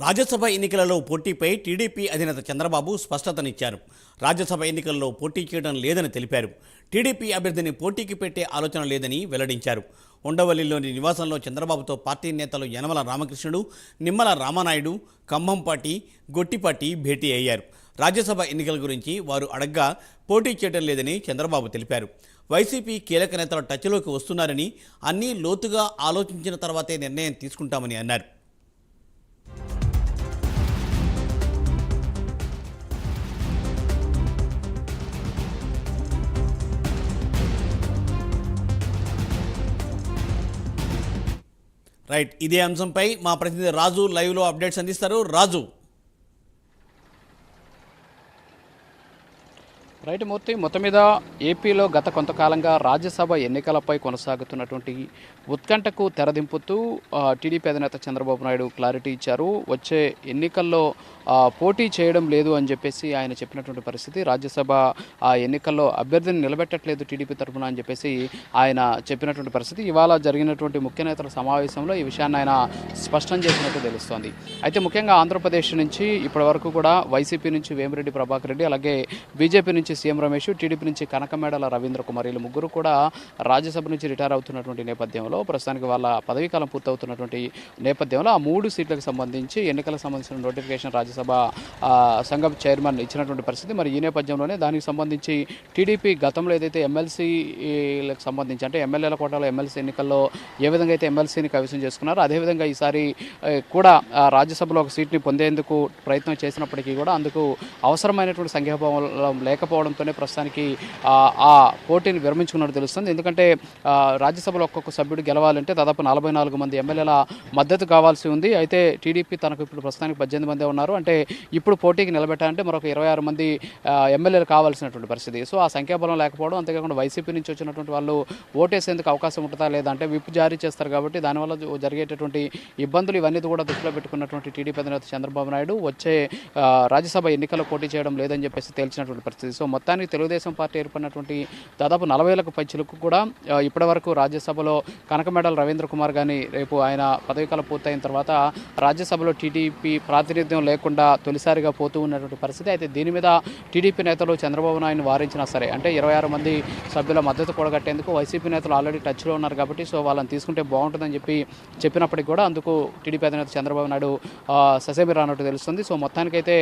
రాజ్యసభ ఎన్నికలలో పోటీపై టీడీపీ అధినేత చంద్రబాబు స్పష్టతనిచ్చారు. రాజ్యసభ ఎన్నికల్లో పోటీ చేయడం లేదని తెలిపారు. టీడీపీ అభ్యర్థిని పోటీకి పెట్టే ఆలోచన లేదని వెల్లడించారు. ఉండవల్లిలోని నివాసంలో చంద్రబాబుతో పార్టీ నేతలు యనమల రామకృష్ణుడు నిమ్మల రామానాయుడు ఖమ్మంపాటి గొట్టిపాటి భేటీ అయ్యారు. రాజ్యసభ ఎన్నికల గురించి వారు అడగ్గా పోటీ చేయడం లేదని చంద్రబాబు తెలిపారు. వైసీపీ కీలక నేతల టచ్లోకి వస్తున్నారని అన్నీ లోతుగా ఆలోచించిన తర్వాతే నిర్ణయం తీసుకుంటామని అన్నారు. రైట్ ఇదే అంశంపై మా ప్రతినిధి రాజు లైవ్లో అప్డేట్స్ అందిస్తారు. రాజు. రైట్ మూర్తి మొత్తం మీద ఏపీలో గత కొంతకాలంగా రాజ్యసభ ఎన్నికలపై కొనసాగుతున్నటువంటి ఉత్కంఠకు తెరదింపుతూ టీడీపీ అధినేత చంద్రబాబు నాయుడు క్లారిటీ ఇచ్చారు. వచ్చే ఎన్నికల్లో పోటీ చేయడం లేదు అని చెప్పేసి ఆయన చెప్పినటువంటి పరిస్థితి. రాజ్యసభ ఆ ఎన్నికల్లో అభ్యర్థిని నిలబెట్టట్లేదు టీడీపీ తరఫున అని చెప్పేసి ఆయన చెప్పినటువంటి పరిస్థితి. ఇవాళ జరిగినటువంటి ముఖ్య నేతల సమావేశంలో ఈ విషయాన్ని ఆయన స్పష్టం చేసినట్టు తెలుస్తోంది. అయితే ముఖ్యంగా ఆంధ్రప్రదేశ్ నుంచి ఇప్పటి వరకు కూడా వైసీపీ నుంచి వేమిరెడ్డి ప్రభాకర్ రెడ్డి అలాగే బీజేపీ నుంచి సీఎం రమేష్ టీడీపీ నుంచి కనకమేడల రవీంద్ర కుమార్ వీళ్ళు ముగ్గురు కూడా రాజ్యసభ నుంచి రిటైర్ అవుతున్నటువంటి నేపథ్యంలో ప్రస్తుతానికి వాళ్ళ పదవీకాలం పూర్తవుతున్నటువంటి నేపథ్యంలో ఆ మూడు సీట్లకు సంబంధించి ఎన్నికలకు సంబంధించిన నోటిఫికేషన్ రాజ్యసభ సంఘం చైర్మన్ ఇచ్చినటువంటి పరిస్థితి. మరి ఈ నేపథ్యంలోనే దానికి సంబంధించి టీడీపీ గతంలో ఏదైతే ఎమ్మెల్సీలకు సంబంధించి అంటే ఎమ్మెల్యేల కోటాలో ఎమ్మెల్సీ ఎన్నికల్లో ఏ విధంగా అయితే ఎమ్మెల్సీని కవిసం చేసుకున్నారో అదేవిధంగా ఈసారి కూడా రాజ్యసభలో ఒక సీట్ని పొందేందుకు ప్రయత్నం చేసినప్పటికీ కూడా అందుకు అవసరమైనటువంటి సంఖ్యాబలం లేకపోవడంతోనే ప్రస్తుతానికి ఆ, పోటీని విరమించుకున్నట్టు తెలుస్తుంది. ఎందుకంటే రాజ్యసభలో ఒక్కొక్క సభ్యుడు గెలవాలంటే దాదాపు నలభై నాలుగు మంది ఎమ్మెల్యేల మద్దతు కావాల్సి ఉంది. అయితే టీడీపీ తనకు ఇప్పుడు ప్రస్తుతానికి పద్దెనిమిది మంది ఉన్నారు. అంటే ఇప్పుడు పోటీకి నిలబెట్టాలంటే మరొక ఇరవై ఆరు మంది ఎమ్మెల్యేలు కావాల్సినటువంటి పరిస్థితి. సో ఆ సంఖ్యాబలం లేకపోవడం అంతేకాకుండా వైసీపీ నుంచి వచ్చినటువంటి వాళ్ళు ఓటేసేందుకు అవకాశం ఉంటుందా లేదా అంటే విప్ జారీ చేస్తారు కాబట్టి దానివల్ల జరిగేటటువంటి ఇబ్బందులు ఇవన్నీ కూడా దృష్టిలో పెట్టుకున్నటువంటి టీడీపీ అధినేత చంద్రబాబు నాయుడు వచ్చే రాజ్యసభ ఎన్నికల్లో పోటీ చేయడం లేదని చెప్పేసి తేల్చినటువంటి పరిస్థితి. సో మొత్తానికి తెలుగుదేశం పార్టీ ఏర్పడినటువంటి దాదాపు నలభై వేలకు పైచులకు కూడా ఇప్పటివరకు రాజ్యసభలో కనకమేడల రవీంద్ర కుమార్ గాని రేపు ఆయన పదవీకాలం పూర్తయిన తర్వాత రాజ్యసభలో టీడీపీ ప్రాతినిధ్యం లేకుండా తొలిసారిగా పోతూ ఉన్నటువంటి పరిస్థితి. అయితే దీని మీద టీడీపీ నేతలు చంద్రబాబు నాయుడు వారించినా సరే అంటే ఇరవై ఆరు మంది సభ్యుల మద్దతు కూడగట్టేందుకు వైసీపీ నేతలు ఆల్రెడీ టచ్లో ఉన్నారు కాబట్టి సో వాళ్ళని తీసుకుంటే బాగుంటుందని చెప్పి చెప్పినప్పటికీ కూడా అందుకు టీడీపీ అధినేత చంద్రబాబు నాయుడు ఆ, ససేమి రానట్టు తెలుస్తుంది. సో మొత్తానికైతే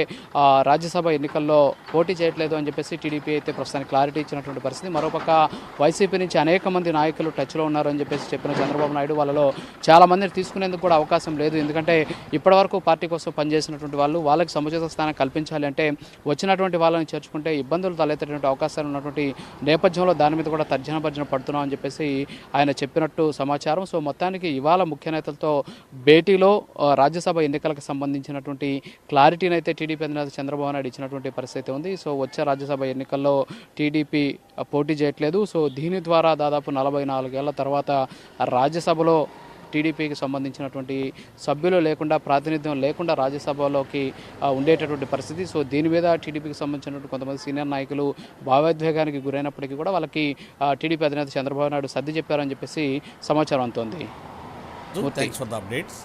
రాజ్యసభ ఎన్నికల్లో పోటీ చేయట్లేదు అని చెప్పేసి టీడీపీ అయితే ప్రస్తుతానికి క్లారిటీ ఇచ్చినటువంటి పరిస్థితి. మరోపక్క వైసీపీ నుంచి అనేక మంది నాయకులు టచ్లో ఉన్నారు అని చెప్పేసి చెప్పిన చంద్రబాబు నాయుడు వాళ్ళలో చాలా మందిని తీసుకునేందుకు కూడా అవకాశం లేదు. ఎందుకంటే ఇప్పటివరకు పార్టీ కోసం పనిచేసినటువంటి వాళ్ళు వాళ్ళకి సముచిత స్థానం కల్పించాలి అంటే వచ్చినటువంటి వాళ్ళని చేర్చుకుంటే ఇబ్బందులు తలెత్తేటువంటి అవకాశాలు ఉన్నటువంటి నేపథ్యంలో దాని మీద కూడా తర్జన భర్జన పడుతున్నాం అని చెప్పేసి ఆయన చెప్పినట్టు సమాచారం. సో మొత్తానికి ఇవాళ ముఖ్య నేతలతో భేటీలో రాజ్యసభ ఎన్నికలకు సంబంధించినటువంటి క్లారిటీని అయితే టీడీపీ అధినేత చంద్రబాబు నాయుడు ఇచ్చినటువంటి పరిస్థితి ఉంది. సో వచ్చే రాజ్యసభ ఎన్నికల్లో టీడీపీ పోటీ చేయట్లేదు. సో దీని ద్వారా దాదాపు నలభై నాలుగేళ్ళ తర్వాత రాజ్యసభలో టీడీపీకి సంబంధించినటువంటి సభ్యులు లేకుండా ప్రాతినిధ్యం లేకుండా రాజ్యసభలోకి ఉండేటటువంటి పరిస్థితి. సో దీని మీద టీడీపీకి సంబంధించినటువంటి కొంతమంది సీనియర్ నాయకులు భావోద్వేగానికి గురైనప్పటికీ కూడా వాళ్ళకి టీడీపీ అధినేత చంద్రబాబు నాయుడు సర్ది చెప్పారని చెప్పేసి సమాచారం అందుతోంది. Thanks for the updates